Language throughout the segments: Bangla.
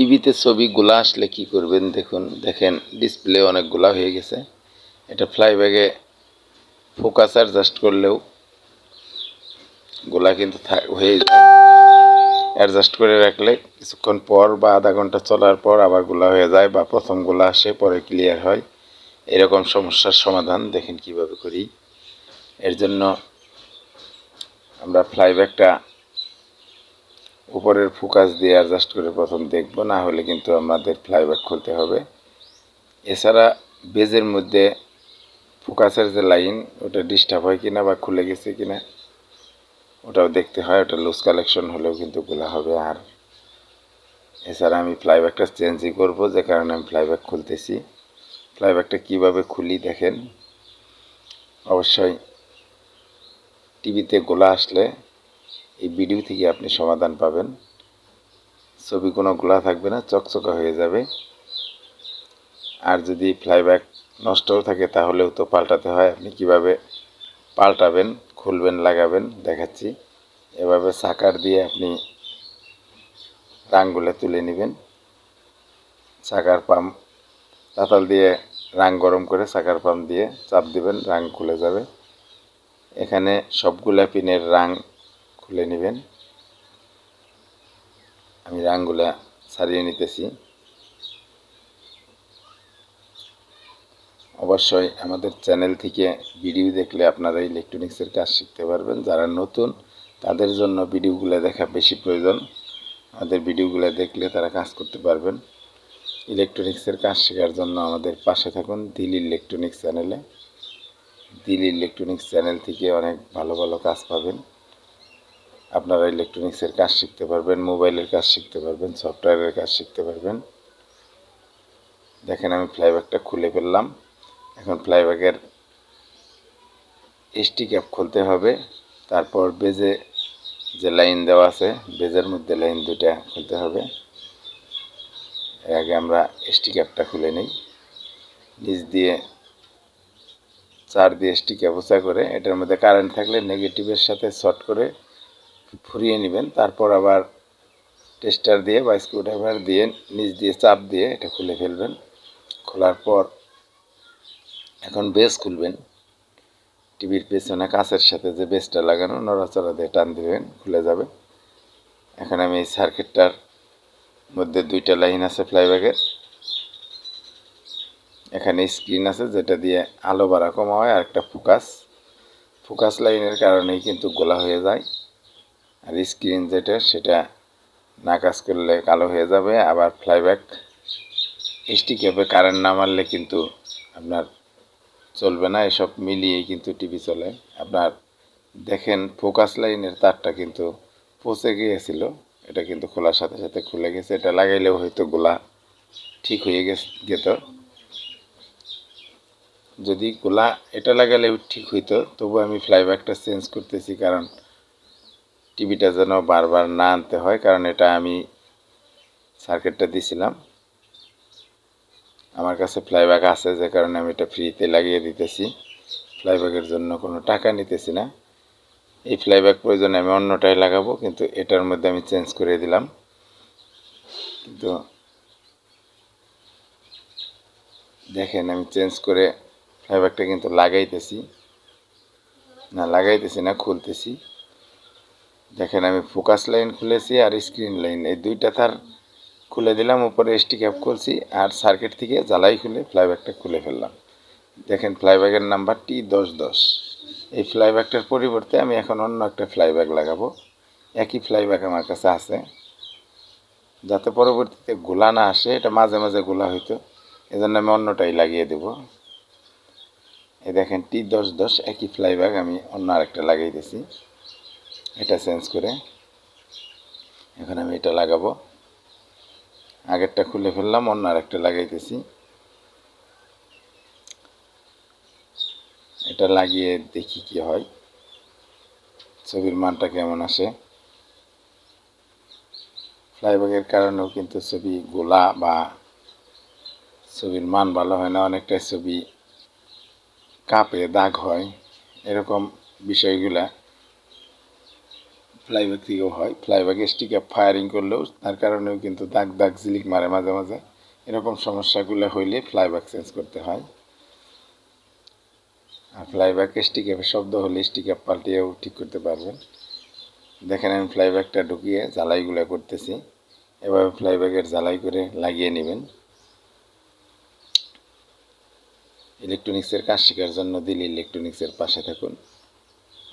টিভিতে ছবিগুলো আসলে কি করবেন দেখুন, দেখেন ডিসপ্লে অনেকগুলা হয়ে গেছে। এটা ফ্লাইব্যাগে ফোকাস অ্যাডজাস্ট করলেও গোলা কিন্তু হয়ে যায়। অ্যাডজাস্ট করে রাখলে কিছুক্ষণ পর বা আধা ঘণ্টা চলার পর আবার গোলা হয়ে যায় বা প্রথম গোলা আসে, পরে ক্লিয়ার হয়। এরকম সমস্যার সমাধান দেখেন কীভাবে করি। এর জন্য আমরা ফ্লাইব্যাগটা উপরের ফোকাস দিয়ে অ্যাডজাস্ট করে প্রথম দেখব, না হলে কিন্তু আমাদের ফ্লাইব্যাক খুলতে হবে। এছাড়া বেজের মধ্যে ফোকাসের যে লাইন ওটা ডিস্টার্ব হয় কিনা বা খুলে গেছে কিনা, ওটাও দেখতে হয়। ওটা লুজ কালেকশন হলেও কিন্তু খোলা হবে। আর এছাড়া আমি ফ্লাইব্যাকটা চেঞ্জই করব, যে কারণে আমি ফ্লাইব্যাক খুলতেছি। ফ্লাইব্যাকটা কীভাবে খুলি দেখেন। অবশ্যই টিভিতে গোলা আসলে এই ভিডিও থেকে আপনি সমাধান পাবেন। ছবি কোনো গোলা থাকবে না, চকচকা হয়ে যাবে। আর যদি ফ্লাইব্যাক নষ্টও থাকে তাহলেও তো পাল্টাতে হয়। আপনি কীভাবে পাল্টাবেন, খুলবেন, লাগাবেন দেখাচ্ছি। এভাবে সাকার দিয়ে আপনি রাংগুলো তুলে নেবেন। সাকার পাম্প, তাতাল দিয়ে রাং গরম করে সাকার পাম্প দিয়ে চাপ দিবেন, রাং খুলে যাবে। এখানে সবগুলা পিনের রাং খুলে নেবেন। আমি রাংগুলা সারিয়ে নিতেছি। অবশ্যই আমাদের চ্যানেল থেকে ভিডিও দেখলে আপনারা ইলেকট্রনিক্সের কাজ শিখতে পারবেন। যারা নতুন, তাদের জন্য ভিডিওগুলো দেখা বেশি প্রয়োজন। আমাদের ভিডিওগুলো দেখলে তারা কাজ করতে পারবেন। ইলেকট্রনিক্সের কাজ শেখার জন্য আমাদের পাশে থাকুন দিল ইলেকট্রনিক্স চ্যানেলে। দিল ইলেকট্রনিক্স চ্যানেল থেকে অনেক ভালো ভালো কাজ পাবেন। আপনারা ইলেকট্রনিক্সের কাজ শিখতে পারবেন মোবাইলের কাজ শিখতে পারবেন সফটওয়্যারের কাজ শিখতে পারবেন। দেখেন আমি ফ্লাইব্যাগটা খুলে ফেললাম। এখন ফ্লাইব্যাগের এসটি ক্যাপ খুলতে হবে। তারপর বেজে যে লাইন দেওয়া আছে বেজের মধ্যে লাইন দুটা খুলতে হবে। এর আগে আমরা এসটি ক্যাপটা খুলে নিই। নিচ দিয়ে চার দিয়ে এসটি ক্যাপ উঁচা করে, এটার মধ্যে কারেন্ট থাকলে নেগেটিভের সাথে শর্ট করে ফুরিয়ে নেবেন, তারপর আবার টেস্টার দিয়ে বা স্ক্রুড্রাইভার দিয়ে নিচ দিয়ে চাপ দিয়ে এটা খুলে ফেলবেন। খোলার পর এখন বেস খুলবেন। টিভির পেছনে কাঁচের সাথে যে বেসটা লাগানো, নড়াচড়া দিয়ে টান দিবেন, খুলে যাবে। এখন আমি এই সার্কিটটার মধ্যে দুইটা লাইন আছে ফ্লাইব্যাগের। এখানে স্ক্রিন আছে যেটা দিয়ে আলো বাড়া কমা হয় আর একটা ফোকাস। ফোকাস লাইনের কারণেই কিন্তু গোলা হয়ে যায়। আর স্ক্রিন যেটা, সেটা না কাজ করলে কালো হয়ে যাবে। আবার ফ্লাইব্যাক এসটি ক্যাপে কারেন্ট না মারলে কিন্তু আপনার চলবে না। এসব মিলিয়েই কিন্তু টিভি চলে। আপনার দেখেন ফোকাস লাইনের তারটা কিন্তু পচে গিয়েছিল। এটা কিন্তু খোলার সাথে সাথে খুলে গেছে। এটা লাগাইলেও হয়তো গোলা ঠিক হয়ে গেছে যেত যদি গোলা এটা লাগালেও ঠিক হইতো, তবু আমি ফ্লাইব্যাকটা চেঞ্জ করতেছি কারণ টিভিটা যেন বারবার না আনতে হয়, কারণ এটা আমি সার্কিটটা দিছিলাম। আমার কাছে ফ্লাইব্যাগ আছে, যে কারণে আমি এটা ফ্রিতে লাগিয়ে দিতেছি। ফ্লাইব্যাগের জন্য কোনো টাকা নিতেছি না। এই ফ্লাইব্যাগ প্রয়োজনে আমি অন্যটাই লাগাবো, কিন্তু এটার মধ্যে আমি চেঞ্জ করে দিলাম। কিন্তু দেখেন, আমি চেঞ্জ করে ফ্লাইব্যাগটা কিন্তু লাগাইতেছি। না লাগাইতেছি না, খুলতেছি। দেখেন, আমি ফোকাস লাইন খুলেছি আর স্ক্রিন লাইন এই দুইটা তার খুলে দিলাম, উপরে এসটি ক্যাপ খুলছি আর সার্কিট থেকে জ্বালাই খুলে ফ্লাইব্যাগটা খুলে ফেললাম। দেখেন ফ্লাইব্যাগের নাম্বার টি দশ দশ। এই ফ্লাইব্যাগটার পরিবর্তে আমি এখন অন্য একটা ফ্লাইব্যাগ লাগাবো। একই ফ্লাইব্যাগ আমার কাছে আছে। যাতে পরবর্তীতে গোলা না আসে, এটা মাঝে মাঝে গোলা হইতো। এজন্য আমি অন্যটাই লাগিয়ে দেব। এই দেখেন টি দশ দশ, একই ফ্লাইব্যাগ আমি অন্য আরেকটা লাগিয়েছি এটা চেঞ্জ করে এখন আমি এটা লাগাবো। আগেরটা খুলে ফেললাম, অন্য আরেকটা লাগাইতেছি। এটা লাগিয়ে দেখি কি হয়। ছবির মানটা কেমন আসে। ফ্লাইব্যাগের কারণেও কিন্তু ছবি গোলা বা ছবির মান ভালো হয় না অনেকটা ছবি কাপে, দাগ হয়, এরকম বিষয়গুলা। ফ্লাইব্যাক থেকেও হয় ফ্লাইব্যাক স্টিকে ফায়ারিং করলেও তার কারণেও কিন্তু দাগ দাগ জিলিক মারে মাঝে মাঝে। এরকম সমস্যাগুলো হইলে ফ্লাইব্যাক চেঞ্জ করতে হয়। আর ফ্লাইব্যাক স্টিকে শব্দ হলে স্টিকে পাল্টিয়েও ঠিক করতে পারবেন। দেখেন আমি ফ্লাইব্যাকটা ঢুকিয়ে জ্বালাইগুলো করতেছি। এভাবে ফ্লাইব্যাগের জ্বালাই করে লাগিয়ে নেবেন। ইলেকট্রনিক্সের কাজ শেখার জন্য দিলে ইলেকট্রনিক্সের পাশে থাকুন।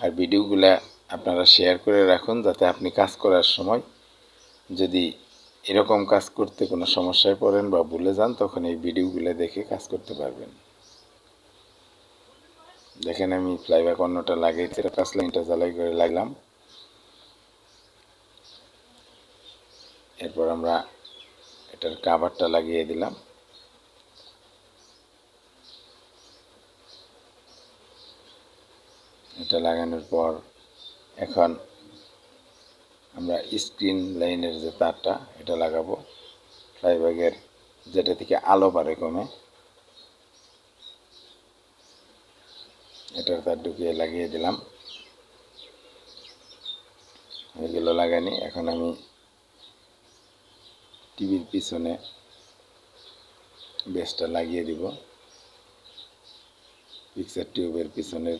আর ভিডিওগুলো আপনারা শেয়ার করে রাখুন যাতে আপনি কাজ করার সময় যদি এরকম কাজ করতে কোনো সমস্যায় পড়েন বা ভুলে যান, তখন এই ভিডিওগুলো দেখে কাজ করতে পারবেন। দেখেন আমি ফ্লাইব্যাক অন্যটা লাগাইছি পাঁচ লাইনটা জ্বালাই করে লাগলাম। এরপর আমরা এটার কাভারটা লাগিয়ে দিলাম। এটা লাগানোর পর এখন আমরা স্ক্রিন লাইনের যে তারটা, এটা লাগাবো। ফ্লাইব্যাগের যেটা থেকে আলো বাড়ে কমে, এটার তার ঢুকিয়ে লাগিয়ে দিলাম। এগুলো লাগানি। এখন আমি টিভির পিছনে বেসটা লাগিয়ে দিব। পিকচার টিউবের পিছনের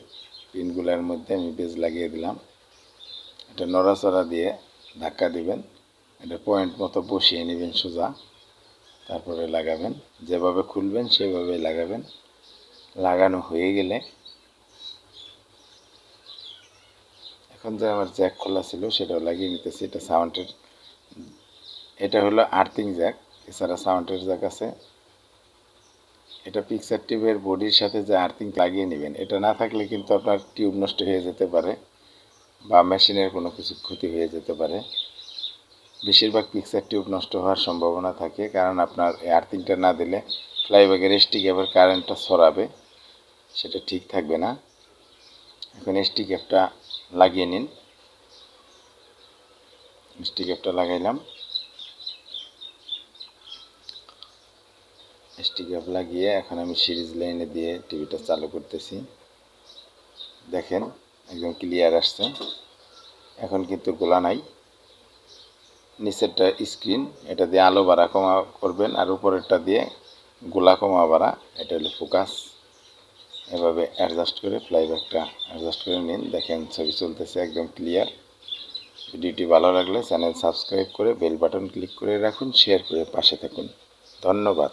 পিনগুলোর মধ্যে আমি বেজ লাগিয়ে দিলাম। এটা নড়াচড়া দিয়ে ধাক্কা দিবেন। এটা পয়েন্ট মতো বসিয়ে নেবেন সোজা। তারপরে লাগাবেন। যেভাবে খুলবেন সেভাবে লাগাবেন। লাগানো হয়ে গেলে এখন যে আমার জ্যাক খোলা ছিল, সেটাও লাগিয়ে নিতেছি। এটা সাউন্ডের এটা হলো আর্থিং জ্যাক এছাড়া সাউন্ডের জ্যাক আছে। এটা পিকচার টিউবের বডির সাথে যে আর্থিং লাগিয়ে নেবেন, এটা না থাকলে কিন্তু আপনার টিউব নষ্ট হয়ে যেতে পারে। বা মেশিনের কোনো কিছু ক্ষতি হয়ে যেতে পারে। বেশিরভাগ পিকচার টিউব নষ্ট হওয়ার সম্ভাবনা থাকে, কারণ আপনার আর্থিংটা না দিলে ফ্লাইব্যাগের এসটি ক্যাবের কারেন্টটা সরাবে, সেটা ঠিক থাকবে না। এখন এসটি ক্যাবটা লাগিয়ে নিন। এসটি ক্যাবটা লাগাইলাম। এসটি ক্যাব লাগিয়ে এখন আমি সিরিজ লাইনে দিয়ে টিভিটা চালু করতেছি। দেখেন একদম ক্লিয়ার আসছে। এখন কিন্তু গোলা নাই। নিচেরটা স্ক্রিন এটা দিয়ে আলো বাড়া কমা করবেন আর উপরেরটা দিয়ে গোলা কমা বাড়া, এটা হলো ফোকাস এভাবে অ্যাডজাস্ট করে ফ্লাইব্যাকটা অ্যাডজাস্ট করে নিন। দেখেন ছবি চলতেছে একদম ক্লিয়ার ভিডিওটি ভালো লাগলে চ্যানেল সাবস্ক্রাইব করে বেল বাটন ক্লিক করে রাখুন শেয়ার করে পাশে থাকুন। ধন্যবাদ।